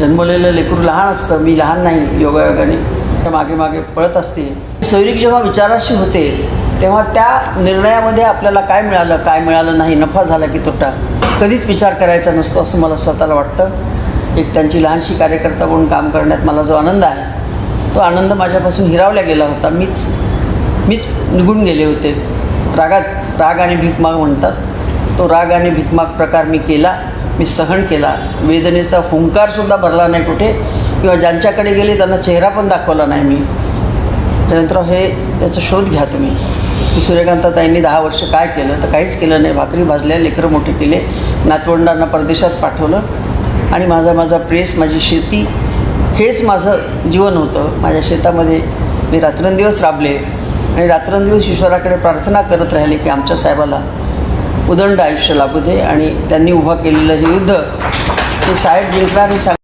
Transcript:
जन्मलेलं लेकरू लहान असतं मी लहान नाही योगायोगाने. त्या मागे मागे पळत असते. सैनिक जेव्हा विचाराशी होते तेव्हा त्या निर्णयामध्ये आपल्याला काय मिळालं काय मिळालं नाही नफा झाला की तोटा? कधीच विचार करायचा नसतो असं मला स्वतःला वाटतं. एक त्यांची लहानशी कार्यकर्ता म्हणून काम करण्यात मला जो आनंद आहे तो आनंद माझ्यापासून हिरावला गेला होता. मीच मीच निघून गेले होते. रागात राग आणि भीकमाग म्हणतात. तो राग आणि भीकमाग प्रकार मी केला. मी सहन केला. वेदनेचा हुंकारसुद्धा भरला नाही कुठे. किंवा ज्यांच्याकडे गेले त्यांना चेहरा पण दाखवला नाही मी. त्यानंतर हे त्याचा शोध घ्या तुम्ही. की सूर्यकांताताईंनी दहा वर्ष काय केलं? तर काहीच केलं नाही. भाकरी भाजल्या लेकरं मोठे केले. नातवंडांना परदेशात पाठवलं. आणि माझा माझा प्रेस माझी शेती हेच माझं जीवन होतं. माझ्या शेतामध्ये मी रात्रंदिवस राबले. आणि रात्रंदिवस ईश्वराकडे प्रार्थना करत राहिले की आमच्या साहेबाला उदंड आयुष्य लाभू दे आणि त्यांनी उभं केलेलं हे युद्ध ते साहेब जिंकणार हे सांग